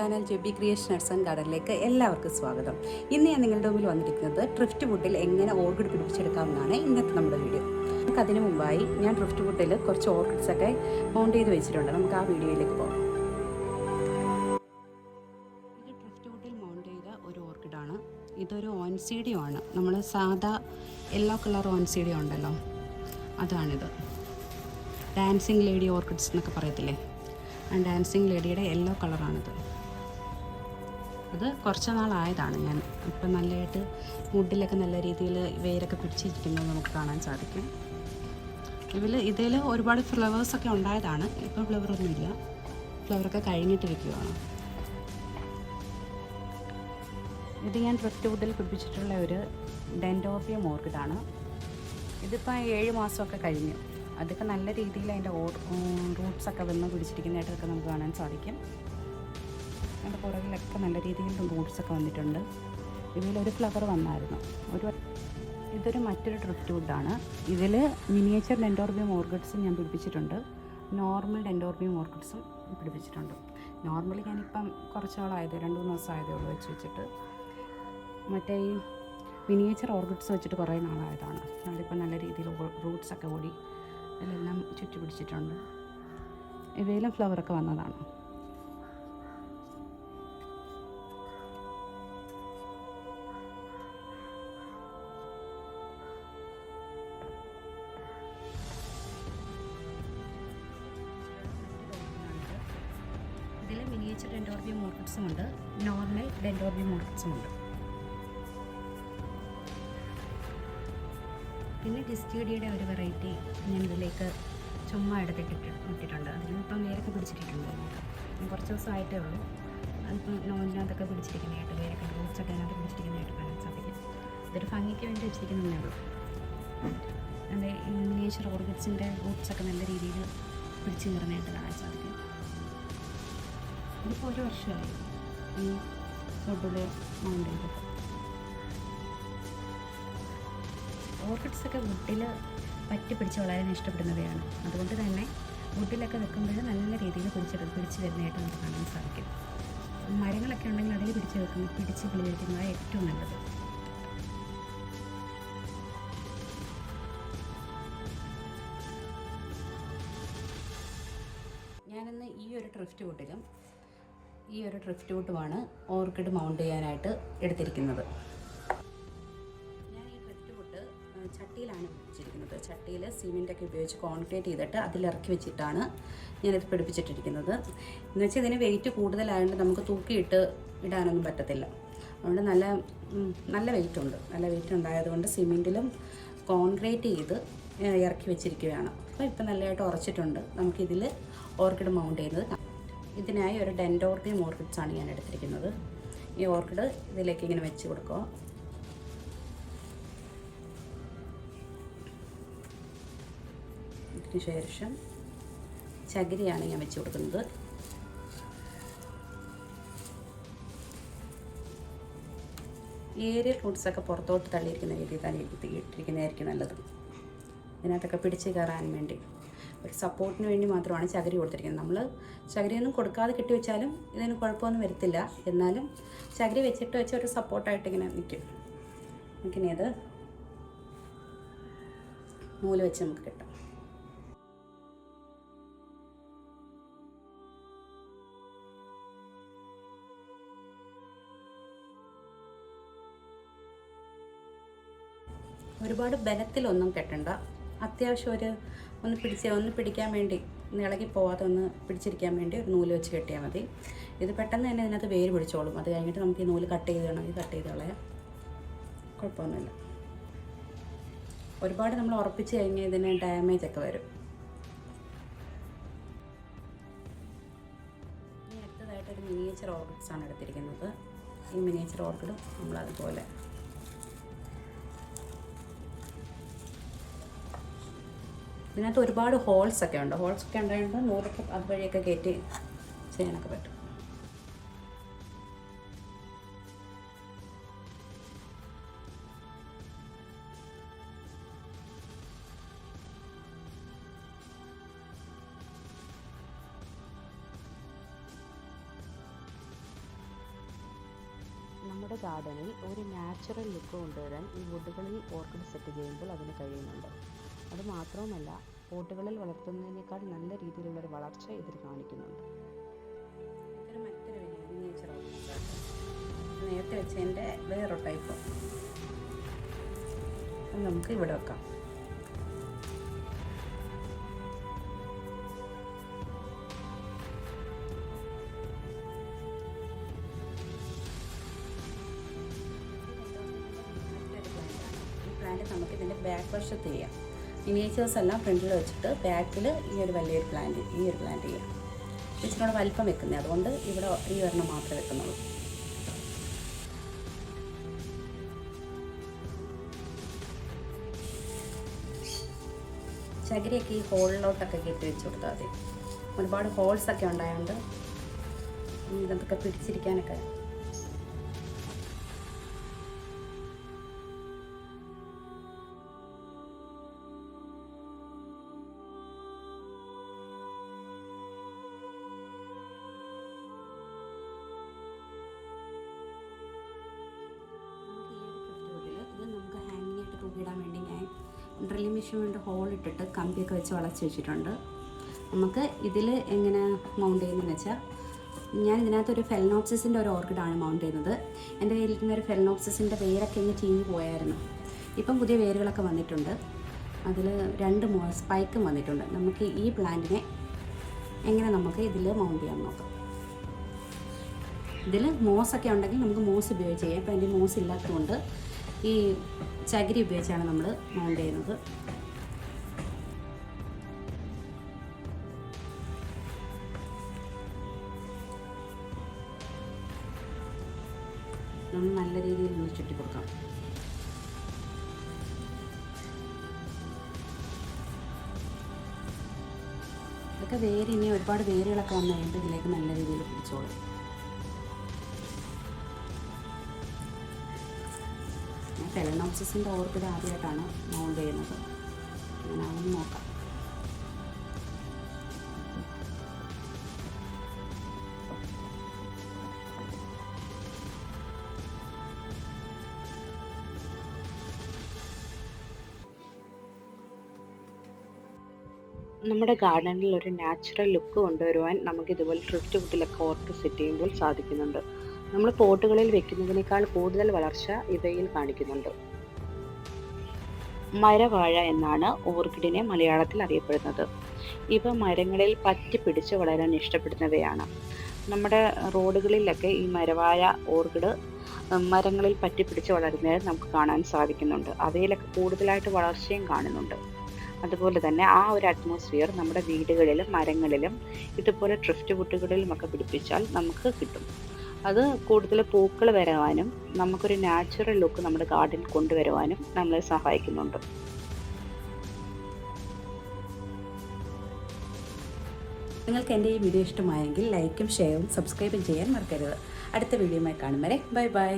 Channel JB creation arts and ഗാർഡനിലേക്ക് എല്ലാവർക്കും സ്വാഗതം. ഇന്ന് ഞാൻ നിങ്ങളുടെ മുമ്പിൽ വന്നിരിക്കുന്നത് ട്രിഫ്റ്റ് വുഡിൽ എങ്ങനെ ഓർക്കിഡ് പിടിപ്പിച്ചെടുക്കാമെന്നാണ് ഇന്നത്തെ നമ്മുടെ വീഡിയോ. നമുക്ക് അതിനു മുമ്പായി ഞാൻ ട്രിഫ്റ്റ് വുഡിൽ കുറച്ച് ഓർക്കിഡ്സ് ഒക്കെ മൗണ്ട് ചെയ്ത് വെച്ചിട്ടുണ്ട്. നമുക്ക് ആ വീഡിയോയിലേക്ക് പോകാം. ഇത് ട്രിഫ്റ്റ് വുഡിൽ മൗണ്ട് ചെയ്ത ഒരു ഓർക്കിഡാണ്. ഇതൊരു ഓൺസീഡിയോ ആണ്. നമ്മൾ സാധാ യെല്ലോ കളർ ഓൺസീഡിയോ ഉണ്ടല്ലോ അതാണിത്. ഡാൻസിങ് ലേഡി ഓർക്കിഡ്സ് എന്നൊക്കെ പറയത്തില്ലേ? ഡാൻസിങ് ലേഡിയുടെ യെല്ലോ കളറാണിത്. അത് കുറച്ച് നാളായതാണ് ഞാൻ. ഇപ്പം നല്ലതായിട്ട് മുട്ടിലൊക്കെ നല്ല രീതിയിൽ വേരൊക്കെ പിടിച്ചിരിക്കുന്നത് നമുക്ക് കാണാൻ സാധിക്കും. ഇതിൽ ഇതിൽ ഒരുപാട് ഫ്ലവേഴ്സൊക്കെ ഉണ്ടായതാണ്. ഇപ്പോൾ ഫ്ലവറൊന്നുമില്ല ഫ്ലവറൊക്കെ കഴിഞ്ഞിട്ടിരിക്കുകയാണ് ഇത് ഞാൻ ഡ്രിഫ്റ്റ് വുഡിൽ പിടിപ്പിച്ചിട്ടുള്ള ഒരു ഡെൻഡോഫിയ ഓർക്കിഡാണ് ഇതിപ്പോൾ ഏഴ് മാസമൊക്കെ കഴിഞ്ഞു. അതൊക്കെ നല്ല രീതിയിൽ അതിന്റെ റൂട്ട്സ് ഒക്കെ വന്ന് പിടിച്ചിരിക്കുന്നതായിട്ടൊക്കെ നമുക്ക് കാണാൻ സാധിക്കും. അതിന്റെ പുറകിലൊക്കെ നല്ല രീതിയിൽ റൂട്ട്സ് ഒക്കെ വന്നിട്ടുണ്ട്. ഇതിലൊരു ഫ്ലവർ വന്നായിരുന്നു. ഒരു ഇതൊരു മറ്റൊരു ഡ്രിഫ്റ്റ് വുഡാണ് ഇതിൽ മിനിയേച്ചർ ഡെൻഡോർബിയം ഓർഗിഡ്സും ഞാൻ പിടിപ്പിച്ചിട്ടുണ്ട്. നോർമൽ ഡെൻഡോർബിയം ഓർക്കിഡ്സും പിടിപ്പിച്ചിട്ടുണ്ട്. നോർമലി ഞാനിപ്പം കുറച്ച് നാളായത് രണ്ട് മൂന്ന് ദിവസമായതേ ഉള്ളൂ വെച്ച് വെച്ചിട്ട്. മറ്റേ ഈ മിനിയേച്ചർ ഓർക്കിഡ്സ് വെച്ചിട്ട് കുറേ നാളായതാണ്. അതിപ്പോൾ നല്ല രീതിയിൽ റൂട്ട്സൊക്കെ ഓടി അതിലെല്ലാം ചുറ്റി പിടിച്ചിട്ടുണ്ട്. ഇവയിലും ഫ്ലവറൊക്കെ വന്നതാണ്. മിനിയേച്ചർ ഡെൻഡോർബിയം മോർക്കറ്റ്സും ഉണ്ട് നോർമൽ ഡെൻഡോർബിയം മോർക്കറ്റ്സും ഉണ്ട് പിന്നെ ഡിസ്റ്റീഡിയുടെ ഒരു വെറൈറ്റി ഞാൻ ഇതിലേക്ക് ചുമ്മാ എടുത്തിട്ട് ഇട്ടിട്ടുണ്ട്. അതിനിപ്പം വേരൊക്കെ പിടിച്ചിട്ടിട്ടുണ്ട്. ഇനി കുറച്ച് ദിവസമായിട്ടേ ഉള്ളൂ. അതിപ്പോൾ നോലിനകത്തൊക്കെ പിടിച്ചിരിക്കുന്നതായിട്ട് വേരൊക്കെ റൂട്ട്സൊക്കെ അതിനകത്ത് പിടിച്ചിരിക്കുന്നതായിട്ട് കാണാൻ സാധിക്കും. ഇതൊരു ഭംഗിക്ക് വേണ്ടി വെച്ചിരിക്കുന്നതേ ഉള്ളൂ. അതിന്റെ മിനിയേച്ചർ ഓർഗിഡ്സിന്റെ റൂട്ട്സൊക്കെ നല്ല രീതിയിൽ പിടിച്ചു നിറഞ്ഞായിട്ട് കാണാൻ സാധിക്കും. ഇതിപ്പോൾ ഒരു വർഷമായി ഈ ഫുഡിൽ മൗണ്ട് ഓർക്കിഡ്സൊക്കെ വുഡിൽ പറ്റി പിടിച്ച് വളരാൻ ഇഷ്ടപ്പെടുന്നവയാണ്. അതുകൊണ്ട് തന്നെ വുഡിലൊക്കെ വെക്കുമ്പോൾ നല്ല രീതിയിൽ പിടിച്ചെടുത്ത് പിടിച്ച് വരുന്നതായിട്ട് നമുക്ക് കാണാൻ സാധിക്കും. മരങ്ങളൊക്കെ ഉണ്ടെങ്കിൽ അതിൽ പിടിച്ച് വെക്കുന്ന പിടിച്ച് കിളിവെക്കുന്നതാണ് ഏറ്റവും നല്ലത്. ഞാനിന്ന് ഈ ഒരു ട്രിഫ്റ്റ് വുഡിലും ഈ ഒരു ഡ്രിഫ്റ്റ് വുഡുമാണ് ഓർക്കിഡ് മൗണ്ട് ചെയ്യാനായിട്ട് എടുത്തിരിക്കുന്നത്. ഞാൻ ഈ ഡ്രിഫ്റ്റ് വുഡ് ചട്ടിയിലാണ് വെച്ചിരിക്കുന്നത്. ചട്ടിയിൽ സിമെന്റൊക്കെ ഉപയോഗിച്ച് കോൺക്രീറ്റ് ചെയ്തിട്ട് അതിലിറക്കി വെച്ചിട്ടാണ് ഞാനിത് പിടിപ്പിച്ചിട്ടിരിക്കുന്നത്. എന്ന് വെച്ചാൽ ഇതിന് വെയിറ്റ് കൂടുതലായതുകൊണ്ട് നമുക്ക് തൂക്കിയിട്ട് ഇടാനൊന്നും പറ്റത്തില്ല. അതുകൊണ്ട് നല്ല നല്ല വെയിറ്റ് ഉണ്ട്. നല്ല വെയിറ്റ് ഉണ്ടായതുകൊണ്ട് സിമെന്റിലും കോൺക്രീറ്റ് ചെയ്ത് ഇറക്കി വെച്ചിരിക്കുകയാണ്. അപ്പോൾ ഇപ്പം നല്ലതായിട്ട് ഉറച്ചിട്ടുണ്ട്. നമുക്കിതിൽ ഓർക്കിഡ് മൗണ്ട് ചെയ്യുന്നത്. ഇതിനായി ഒരു ഡെൻഡോർഗിയം ഓർക്കിഡ്സാണ് ഞാൻ എടുത്തിരിക്കുന്നത്. ഈ ഓർക്കിഡ് ഇതിലേക്ക് ഇങ്ങനെ വെച്ച് കൊടുക്കുക. ശേഷം ചകിരിയാണ് ഞാൻ വെച്ച് കൊടുക്കുന്നത്. ഏരിയ ഫ്രൂട്ട്സൊക്കെ പുറത്തോട്ട് തള്ളിയിരിക്കുന്ന രീതിയിൽ തന്നെ ഇട്ടിരിക്കുന്നതായിരിക്കും നല്ലത്. ഇതിനകത്തൊക്കെ പിടിച്ച് കയറാൻ വേണ്ടി. ഒരു സപ്പോർട്ടിന് വേണ്ടി മാത്രമാണ് ചകിരി കൊടുത്തിരിക്കുന്നത്. നമ്മൾ ചകിരിയൊന്നും കൊടുക്കാതെ കെട്ടി വെച്ചാലും ഇതിന് കുഴപ്പമൊന്നും വരത്തില്ല. എന്നാലും ചകിരി വെച്ചിട്ട് വെച്ച ഒരു സപ്പോർട്ടായിട്ട് ഇങ്ങനെ നിൽക്കും നമുക്കിനി അത് നൂൽ വെച്ച് നമുക്ക് കിട്ടും. ഒരുപാട് ബലത്തിലൊന്നും കെട്ടണ്ട. അത്യാവശ്യം ഒരു ഒന്ന് പിടിച്ച് ഒന്ന് പിടിക്കാൻ വേണ്ടി ഒന്ന് ഇളകി പോവാതെ ഒന്ന് പിടിച്ചിരിക്കാൻ വേണ്ടി ഒരു നൂൽ വെച്ച് കെട്ടിയാൽ മതി. ഇത് പെട്ടെന്ന് തന്നെ ഇതിനകത്ത് വേര് പിടിച്ചോളും. അത് കഴിഞ്ഞിട്ട് നമുക്ക് ഈ നൂൽ കട്ട് ചെയ്ത് വേണമെങ്കിൽ കട്ട് ചെയ്ത് കളയാം. കുഴപ്പമൊന്നുമില്ല. ഒരുപാട് നമ്മൾ ഉറപ്പിച്ച് കഴിഞ്ഞാൽ ഇതിന് ഡാമേജ് ഒക്കെ വരും. ഇനി അടുത്തതായിട്ട് ഒരു മിനിയേച്ചർ ഓർക്കിഡ്സ് ആണ് എടുത്തിരിക്കുന്നത്. ഈ മിനിയേച്ചർ ഓർക്കിഡും നമ്മൾ ഇതിനകത്ത് ഒരുപാട് ഹോൾസ് ഒക്കെ ഉണ്ട്. ഹോൾസ് ഒക്കെ ഉണ്ടായതുകൊണ്ട് നൂലൊക്കെ അതുവഴിയൊക്കെ കയറ്റി ചെയ്യാനൊക്കെ പറ്റും. നമ്മുടെ ഗാർഡനിൽ ഒരു നാച്ചുറൽ ലുക്ക് കൊണ്ടുവരാൻ ഈ വുഡുകളിൽ ഓർക്കിഡ് സെറ്റ് ചെയ്യുമ്പോൾ അതിന് കഴിയുന്നുണ്ട്. അത് മാത്രവുമല്ല പോട്ടുകളിൽ വളർത്തുന്നതിനേക്കാൾ നല്ല രീതിയിലുള്ളൊരു വളർച്ച ഇതിൽ കാണിക്കുന്നുണ്ട്. നേരത്തെ വെച്ചതിന്റെ വേറൊരു ടൈപ്പ് നമുക്ക് ഇവിടെ വെക്കാം. ഈ പ്ലാന്റ് നമുക്ക് ഇതിന്റെ ബാക്ക് വശത്ത് ചെയ്യാം. മിനിയേച്ചേഴ്സ് എല്ലാം ഫ്രണ്ടിൽ വെച്ചിട്ട് ബാക്കിൽ ഈ ഒരു വലിയൊരു പ്ലാന്റ് ഈ ഒരു പ്ലാന്റ് ചെയ്യാം. ഇച്ചിരി വലിപ്പം വെക്കുന്നത് അതുകൊണ്ട് ഇവിടെ ഈ ഒരെണ്ണം മാത്രമേ വെക്കുന്നുള്ളൂ. ചകിരിയൊക്കെ ഈ ഹോളിലോട്ടൊക്കെ കെട്ടി വെച്ച് കൊടുത്താൽ മതി. ഒരുപാട് ഹോൾസൊക്കെ ഉണ്ടായതുകൊണ്ട് ഇതൊക്കെ പിടിച്ചിരിക്കാനൊക്കെ ഡ്രില്ലിംഗ് മെഷീൻ കൊണ്ട് ഹോൾ ഇട്ടിട്ട് കമ്പിയൊക്കെ വെച്ച് വളച്ച് വെച്ചിട്ടുണ്ട്. നമുക്ക് ഇതിൽ എങ്ങനെ മൗണ്ട് ചെയ്യുന്നതെന്ന് വെച്ചാൽ ഞാൻ ഇതിനകത്ത് ഒരു ഫെലനോപ്സിസിന്റെ ഒരു ഓർക്കിഡാണ് മൗണ്ട് ചെയ്യുന്നത്. എന്റെ കയ്യിലിരിക്കുന്ന ഒരു ഫെലനോപ്സിസിന്റെ വേരൊക്കെ ഇങ്ങനെ ചീഞ്ഞ് പോയായിരുന്നു. ഇപ്പം പുതിയ വേരുകളൊക്കെ വന്നിട്ടുണ്ട്. അതിൽ രണ്ട് സ്പൈക്കും വന്നിട്ടുണ്ട്. നമുക്ക് ഈ പ്ലാന്റിനെ എങ്ങനെ നമുക്ക് ഇതിൽ മൗണ്ട് ചെയ്യാൻ നോക്കാം. ഇതിൽ മോസൊക്കെ ഉണ്ടെങ്കിൽ നമുക്ക് മോസ് ഉപയോഗിച്ച് ചെയ്യാം. ഇപ്പം എന്റെ മോസ് ഇല്ലാത്തതുകൊണ്ട് ഈ ചകിരി ഉപയോഗിച്ചാണ് നമ്മൾ മൗണ്ട് ചെയ്യുന്നത്. നല്ല രീതിയിൽ ഒന്ന് ചുറ്റി കൊടുക്കാം. ഇതൊക്കെ വേര് ഇനി ഒരുപാട് വേരുകളൊക്കെ വന്നു കഴിയുമ്പോൾ ഇതിലേക്ക് നല്ല രീതിയിൽ പിടിച്ചോളും. ഞാൻ ഫെലനോപ്സിസിന്റെ ഓർക്കിഡ് ആദ്യമായിട്ടാണ് മൗണ്ട് ചെയ്യുന്നത്. അതൊന്ന് നോക്കാം. നമ്മുടെ ഗാർഡനിൽ ഒരു നാച്ചുറൽ ലുക്ക് കൊണ്ടുവരുവാൻ നമുക്ക് ഇതുപോലെ ഡ്രിഫ്റ്റ് വുഡിലൊക്കെ ഓർത്ത് സെറ്റ് ചെയ്യുമ്പോൾ സാധിക്കുന്നുണ്ട്. നമ്മൾ പോട്ടുകളിൽ വെക്കുന്നതിനേക്കാൾ കൂടുതൽ വളർച്ച ഇവയിൽ കാണിക്കുന്നുണ്ട്. മരവാഴ എന്നാണ് ഓർക്കിഡിനെ മലയാളത്തിൽ അറിയപ്പെടുന്നത്. ഇവ മരങ്ങളിൽ പറ്റി പിടിച്ച് വളരാൻ ഇഷ്ടപ്പെടുന്നവയാണ്. നമ്മുടെ റോഡുകളിലൊക്കെ ഈ മരവാഴ ഓർക്കിഡ് മരങ്ങളിൽ പറ്റി പിടിച്ച് വളരുന്നത് നമുക്ക് കാണാൻ സാധിക്കുന്നുണ്ട്. അവയിലൊക്കെ കൂടുതലായിട്ട് വളർച്ചയും കാണുന്നുണ്ട്. അതുപോലെ തന്നെ ആ ഒരു അറ്റ്മോസ്ഫിയർ നമ്മുടെ വീടുകളിലും മരങ്ങളിലും ഇതുപോലെ ട്രിഫ്റ്റ് വുട്ടുകളിലും ഒക്കെ പിടിപ്പിച്ചാൽ നമുക്ക് കിട്ടും. അത് കൂടുതൽ പൂക്കൾ വരാനും നമുക്കൊരു നാച്ചുറൽ ലുക്ക് നമ്മുടെ ഗാർഡനിൽ കൊണ്ടുവരുവാനും നമ്മളെ സഹായിക്കുന്നുണ്ട്. നിങ്ങൾക്ക് എന്റെ ഈ വീഡിയോ ഇഷ്ടമായെങ്കിൽ ലൈക്കും ഷെയറും സബ്സ്ക്രൈബും ചെയ്യാൻ മറക്കരുത്. അടുത്ത വീഡിയോയുമായി കാണും വരെ. Bye bye